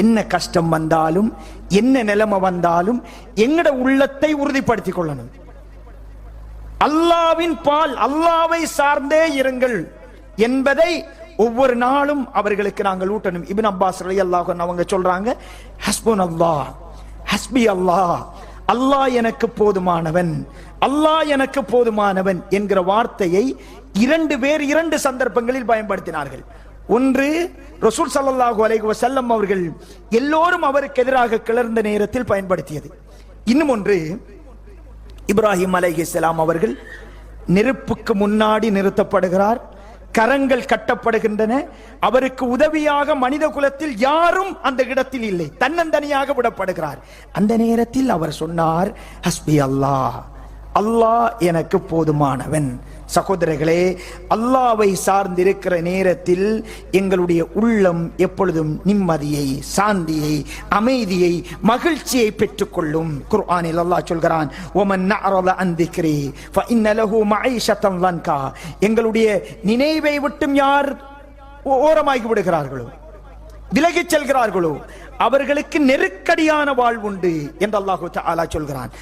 என்ன கஷ்டம் வந்தாலும் என்ன நிலைமை வந்தாலும் எங்கட உள்ளத்தை உறுதிப்படுத்திக் கொள்ளணும் அல்லாவின் பால் அல்லாவை சார்ந்தே இருங்கள் என்பதை ஒவ்வொரு நாளும் அவர்களுக்கு நாங்கள் ஊட்டணும். இபின் அப்பாஸ் அலி அல்லாஹ் அவங்க சொல்றாங்க ஹஸ்புன் அல்லாஹ் ஹஸ்பி அல்லாஹ் அல்லாஹ் எனக்கு போதுமானவன் அல்லாஹ் எனக்கு போதுமானவன் என்கிற வார்த்தையை இரண்டு பேர் இரண்டு சந்தர்ப்பங்களில் பயன்படுத்தினார்கள். ஒன்று ரசூல் ஸல்லல்லாஹு அலைஹி வசல்லம் அவர்கள் எல்லோரும் அவருக்கு எதிராக கிளர்ந்த நேரத்தில் பயன்படுத்தியது. இன்னும் ஒன்று இப்ராஹிம் அலைஹிஸ்ஸலாம் அவர்கள் நெருப்புக்கு முன்னாடி நிறுத்தப்படுகிறார் கரங்கள் கட்டப்படுகின்றன அவருக்கு உதவியாக மனித குலத்தில் யாரும் அந்த இடத்தில் இல்லை தன்னந்தனியாக விடப்படுகிறார். அந்த நேரத்தில் அவர் சொன்னார் ஹஸ்பி அல்லாஹ் அல்லாஹ் எனக்கு போதுமானவன். சகோதரர்களே அல்லாவை சார்ந்திருக்கிற நேரத்தில் எங்களுடைய உள்ளம் எப்பொழுதும் நிம்மதியை சாந்தியை அமைதியை மகிழ்ச்சியை பெற்றுக்கொள்ளும். குர்ஆனில் அல்லாஹ் சொல்கிறான் ஒமன் நஅரத அந்திக்ரி ஃப இன்னலஹு லஹு லன்கா. எங்களுடைய நினைவை விட்டும் யார் ஓ- ஓரமாகி விடுகிறார்களோ? விலகிச் செல்கிறார்களோ? அவர்களுக்கு நெருக்கடியான வாழ்வுண்டு என்று அல்லாஹு சொல்கிறான்.